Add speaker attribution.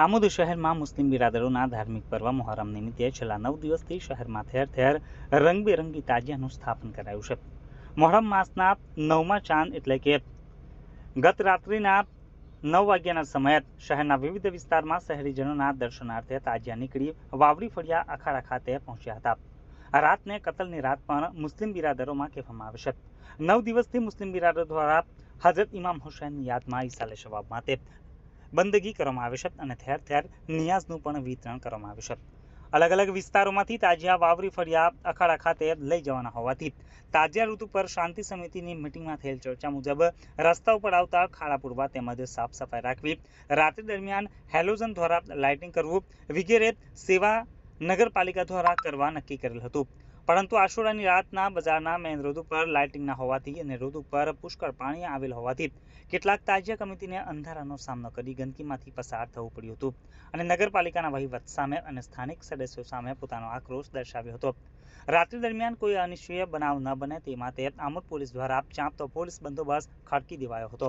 Speaker 1: આમોદ શહેરમાં મુસ્લિમ બિરાદરોના ધાર્મિક પર્વ મોહરમ નિમિત્તે છેલ્લા નવ દિવસથી શહેરમાં ઠેર ઠેર રંગબેરંગી તાજિયાનું સ્થાપન કરાયું છે. મોહરમ માસના નવમા ચાંદ એટલે કે ગત રાત્રિના નવ વાગ્યાના સમયે શહેરના વિવિધ વિસ્તારમાં શહેરીજનોના દર્શનાર્થે તાજિયા નીકળી વાવડી ફળિયા અખાડા ખાતે પહોંચ્યા હતા. આ રાતને કતલની રાત પણ મુસ્લિમ બિરાદરોમાં કહેવામાં આવે છે. નવ દિવસથી મુસ્લિમ બિરાદરો દ્વારા હજરત ઇમામ હુસૈનની યાદમાં ઈસાલે શવાબ માટે બંદગી કરવામાં આવે છે અને ઠેર ઠેર નિયાઝનું પણ વિતરણ કરવામાં આવે છે. અલગ અલગ વિસ્તારોમાંથી તાજિયા વાવરી ફળિયા અખાડા ખાતે લઈ જવાના હોવાથી તાજિયા ઋતુ પર શાંતિ સમિતિની મિટિંગમાં થયેલ ચર્ચા મુજબ રસ્તા ઉપર આવતા ખાડા પૂરવા તેમજ સાફ સફાઈ રાખવી, રાત્રિ દરમિયાન હેલોજન દ્વારા લાઇટિંગ કરવું વગેરે સેવા નગરપાલિકા દ્વારા કરવા નક્કી કરેલ હતું. પરંતુ આશુરાની રાતના બજારના મેઇન રોડ ઉપર લાઇટિંગના હોવાથી અને રોડ ઉપર પુષ્કળ પાણી આવેલ હોવાથી કેટલાક તાજિયા કમિટીને અંધારાનો સામનો કરી ગંદકીમાંથી પસાર થવું પડ્યું હતું. અને નગરપાલિકાના વહીવટ સામે અને સ્થાનિક સદસ્યો સામે પોતાનો આક્રોશ દર્શાવ્યો હતો. રાત્રિ દરમિયાન કોઈ અનિશ્ચય બનાવ ન બને તે માટે આમોદ પોલીસ દ્વારા ચાંપતો પોલીસ બંદોબસ્ત ખડકી દેવાયો હતો.